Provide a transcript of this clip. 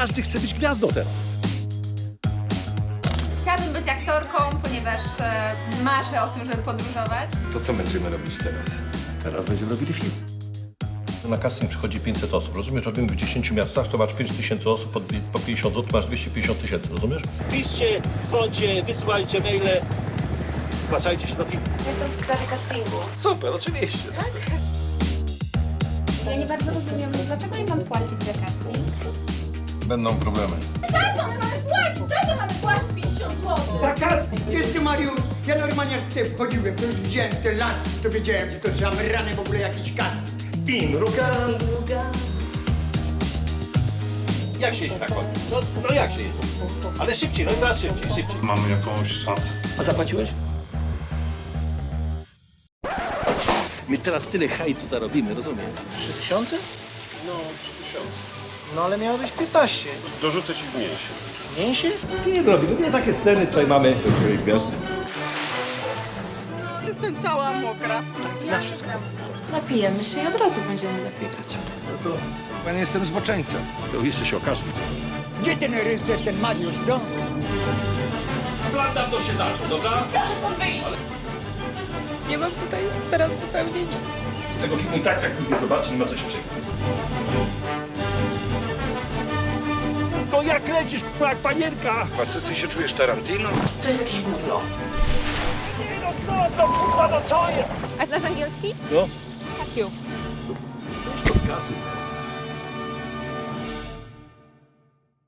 Każdy chce być gwiazdą teraz. Chciałabym być aktorką, ponieważ e, marzę o tym, żeby podróżować. To co będziemy robić teraz? Teraz będziemy robili film. Na casting przychodzi 500 osób, rozumiesz? Robimy w 10 miastach, to masz 5 tysięcy osób, po, dwie- po 50 zł masz 250 tysięcy, rozumiesz? Piszcie, dzwońcie, wysyłajcie maile. Zgłaszajcie się do filmu. Jestem w sprawie castingu. Super, oczywiście. Ja nie bardzo rozumiem, dlaczego im mam płacić za casting? Będą problemy. Za co my mamy płacić? Za co mamy płacić 50 zł? Wiesz Mariusz, ja normalnie jak tutaj wchodziłem, to już widziałem te laski, to wiedziałem, że to szamrany w ogóle jakiś casting. Imruga. Jak się jeździ na koniu? No, no jak się jeździ? Ale szybciej, no i teraz szybciej, szybciej. Mamy jakąś szansę. A zapłaciłeś? My teraz tyle hajcu zarobimy, rozumiesz? 3000? No, 3000. No ale miało być 15. Dorzucę ci mniejsze. Mniejszy? Film robimy, nie takie sceny tutaj mamy. Gwiazdy. Jestem cała mokra. Napijemy się i od razu będziemy lepiej grać. Ja nie jestem zboczeńcem. To jeszcze się okaże. Gdzie ten rycer, ten Mariusz, co? Plan dawno się zaczął, dobra? Nie mam tutaj teraz zupełnie nic. Tego filmu i tak tak nikt nie zobaczy, nie ma co się przejmować. To jak lecisz, k***a, jak panierka? A co, ty się czujesz Tarantino? To jest jakieś gówno. No co, no kurwa, no co jest? A znasz angielski? No. Fuck you. To z kasy.